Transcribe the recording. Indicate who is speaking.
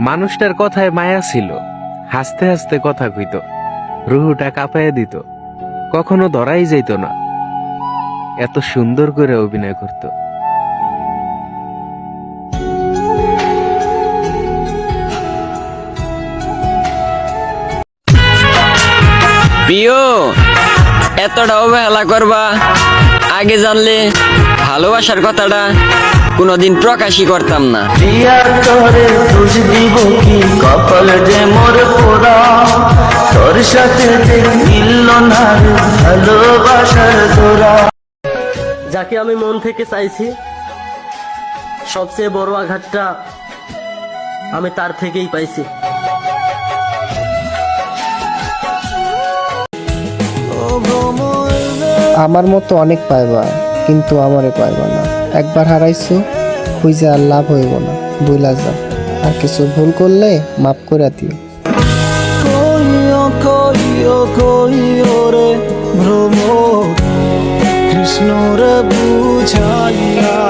Speaker 1: মানুষটার কথায় মায়া ছিল। হাসতে হাসতে কথা কইত। রুহুটা কাঁপাইয়া দিত। কখনো ধরাই যাইত না। এত সুন্দর করে অভিনয় করত।
Speaker 2: এতটা অবহেলা করবা? আগে জানলে ভালোবাসার কথাটা কোনোদিন প্রকাশই করতাম না।
Speaker 3: বিয়ার করে তুজ দিব কি কপাল যে মোর পোড়া। তোর সাথে যে মিলল না ভালোবাসার তোরা
Speaker 4: যাকে আমি মন থেকে চাইছি সবচেয়ে বড় আঘাতটা আমি তার থেকেই পাইছি।
Speaker 5: আমার মতো অনেক পাইবা। কিন্তু আমারে পাইবা না। একবার হারাইছো, খুঁজে আর লাভ হইব না। বুইলা যা। আর কিছু ভুল করলে মাফ করে দিও।
Speaker 6: কইও ভ্রম কৃষ্ণ রে বুঝাইয়া